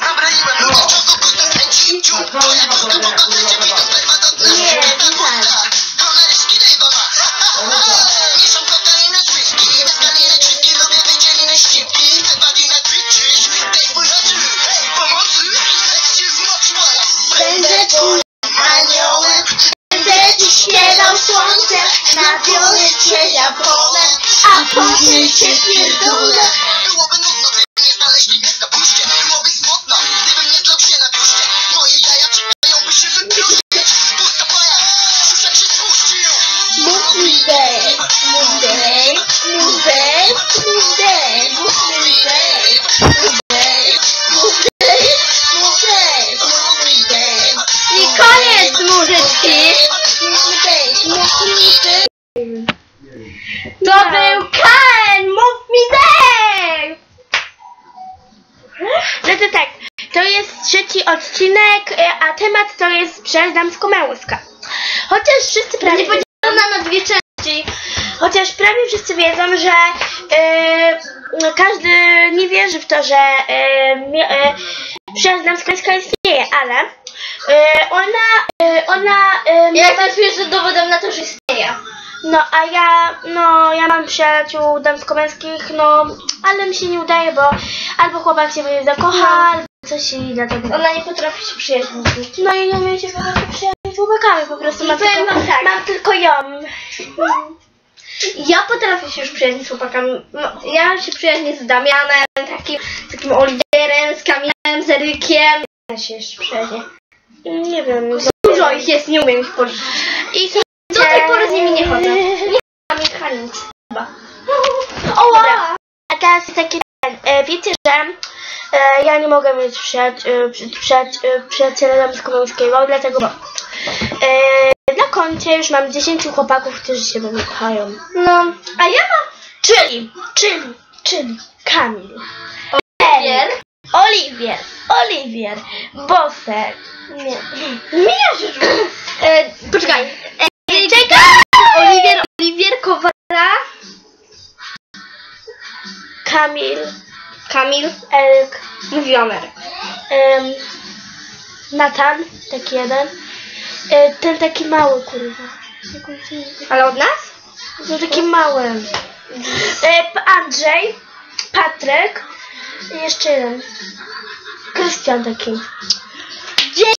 咱们这一辈努力创造共同的奇迹，就为了祖国的振兴。Odcinek, e, a temat to jest przez damsko męska. Chociaż wszyscy prawie... Będzie podzielona na dwie części. Chociaż prawie wszyscy wiedzą, że no, każdy nie wierzy w to, że e, mi- e, przez damsko męska istnieje, ale e, ona, e, ona... E, Ja też wierzę dowodem na to, że istnieje. no, a ja, no, ja mam przyjaciół damsko-męskich, no, ale mi się nie udaje, bo albo chłopak się w niej zakocha, albo coś i dlatego. Ona nie potrafi się przyjaźnić. No i nie umiem się po prostu przyjaźnić z chłopakami, po prostu I mam powiem tylko, wam tak. mam tylko ją. Ja potrafię się już przyjaźnić z chłopakami. No, Ja się przyjaźnię z Damianem, takim, takim Oliverem, z Kamilem, z Erykiem. Ja się jeszcze przyjaźnię. Nie wiem, Dużo ich jest, nie umiem ich policzyć. I Do tej pory z nimi nie chodzę. Nie mam ich. Chyba. Dobra. A teraz jest taki ten, e, wiecie, że ja nie mogę mieć przyjac- e, e, przyjaciela damsko-męskiego, dlatego bo, e, na koncie już mam 10 chłopaków, którzy się we mnie kochają. No, a ja mam Czyli, czyli, czyli Kamil, Oliver. Eryk, Oliwier, Oliwier, Bosek, nie, Mija e, Poczekaj. Kamil. Eryk, Mówiłam Eryk. em, Natan, taki jeden, e, ten taki mały, kurwa. Jak on się nazywa? Ale od nas? No taki mały. E, P- Andrzej, Patryk i jeszcze jeden. Krystian taki.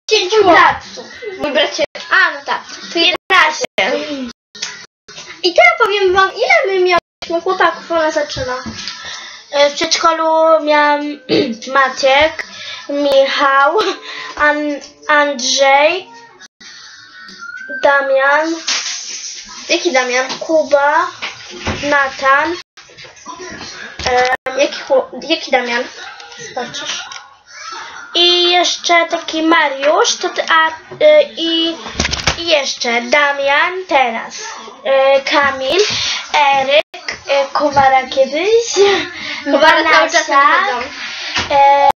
10 lat. Mój bracie. A, no tak. To 11. I teraz powiem wam, ile my mieliśmy chłopaków, ona zaczyna. E, W przedszkolu miałam Maciek, Michał, An- Andrzej, Damian, Jaki Damian? Kuba, Natan, Jaki, jaki Damian? Patrzysz. I jeszcze taki Mariusz, to a y, i, jeszcze Damian teraz. Y, Kamil, Eryk, y, Kowara kiedyś, Kowary cały czas e,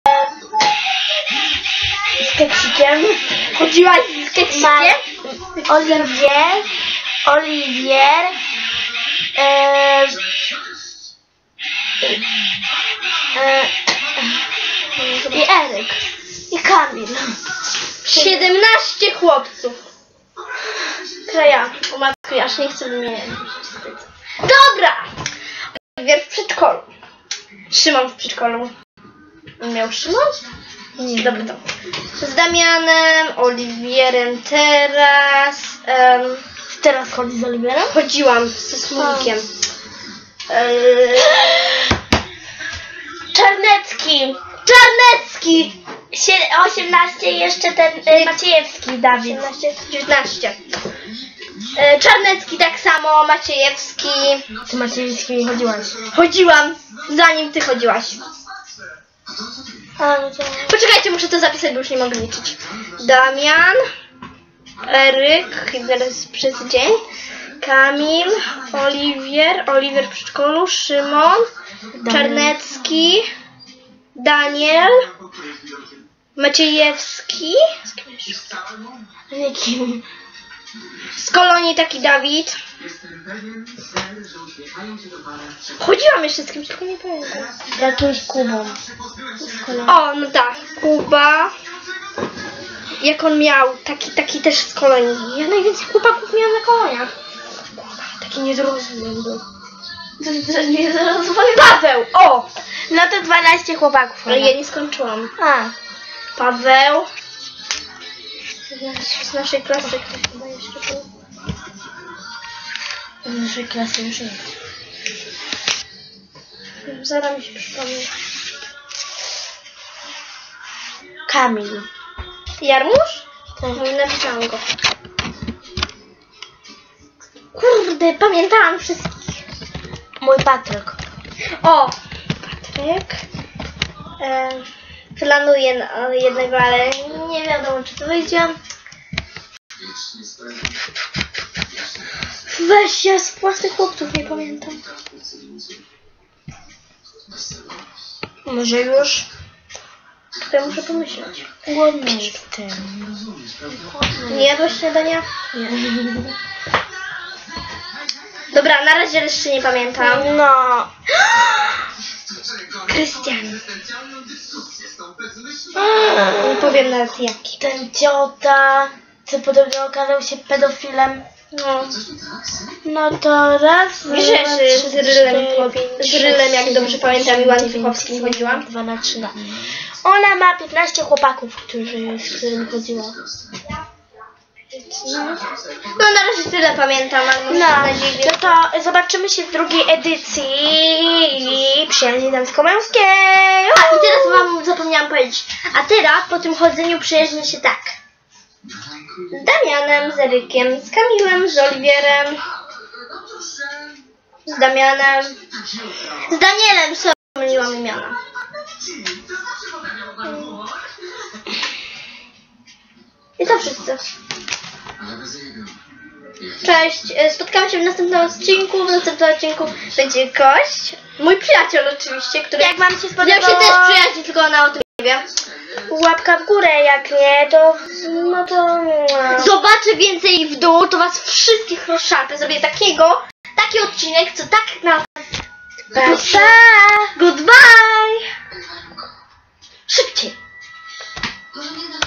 z keksikiem, Chodziłaś z keksikiem? Ma- Oliwier, Oliwier, e, e, i Eryk, i Kamil. 17 chłopców. Kraja. O matko, ja aż nie chcę. Dobra! Oliwier w przedszkolu. Szymon w przedszkolu. Miał Szymon? Nie, dobra to. Z Damianem, Oliwierem teraz. em, Teraz chodzi z Oliwierem? chodziłam ze Słowikiem. Eee, Czarnecki. Czarnecki. Sie- 18 jeszcze ten e, Maciejewski Dawid. 18, 19. E, Czarnecki tak samo, Maciejewski. Ty Maciejewski nie chodziłaś. Chodziłam, zanim ty chodziłaś. No. Poczekajcie, muszę to zapisać, bo już nie mogę liczyć. Damian, Eryk, chyba jest przez dzień, Kamil, Oliwier, Oliwier w przedszkolu, Szymon, Czarnecki, Daniel, Maciejewski, Jakim? Z kolonii taki Dawid. Chodziłam jeszcze z kimś, tylko nie pamiętam. Jakimś Kubą. O, no tak, Kuba. Jak on miał, taki, taki też z kolonii. Ja najwięcej chłopaków miałam na koloniach. Taki niezrozumiały był. Niezrozumiały Paweł, o! No to 12 chłopaków. Ale ja nie skończyłam. A, Paweł. Z naszej klasy ktoś chyba jeszcze był. z naszej klasy już nie. Zaraz mi się przypomni. Kamil. Jarmusz? Tak. No, napisałam go. Kurde, pamiętałam wszystkich. Mój Patryk. O! Patryk. E, planuję na jednego, ale nie wiadomo, czy to wyjdzie. Weź, ja z własnych chłopców nie pamiętam. Może już? Tutaj muszę pomyśleć. Głodny jestem. Nie jadłeś śniadania? Nie. Dobra, na razie jeszcze nie pamiętam. No. Krystian. Nie powiem nawet jaki. Ten ciota, co podobno okazał się pedofilem. No. No to raz, trzy, z Rylem, z Rylem, jak dobrze pamiętam, i Łańcuchowskim chodziłam. 12. Ona ma 15 chłopaków, którzy, z którymi chodziła. No na razie tyle pamiętam, ale No, na no to zobaczymy się w drugiej edycji przyjaźni damsko-męskiej. A i teraz wam zapomniałam powiedzieć. A teraz po tym chodzeniu przyjaźni się tak. Z Damianem, z Erykiem, z Kamilem, z Oliwierem, z Damianem, z Danielem, sorry, pomyliłam imiona. I to wszyscy. Cześć, e, spotkamy się w następnym odcinku. W następnym odcinku będzie gość. Mój przyjaciel oczywiście, który... Jak wam się Ja spodobało, się też przyjaźni, tylko ona o tym nie wie. łapka w górę, jak nie, to no to... no. Zobaczę więcej w dół, to was wszystkich rozszarpę. Zrobię takiego, taki odcinek, co tak na... Goodbye! Goodbye! Szybciej! Może nie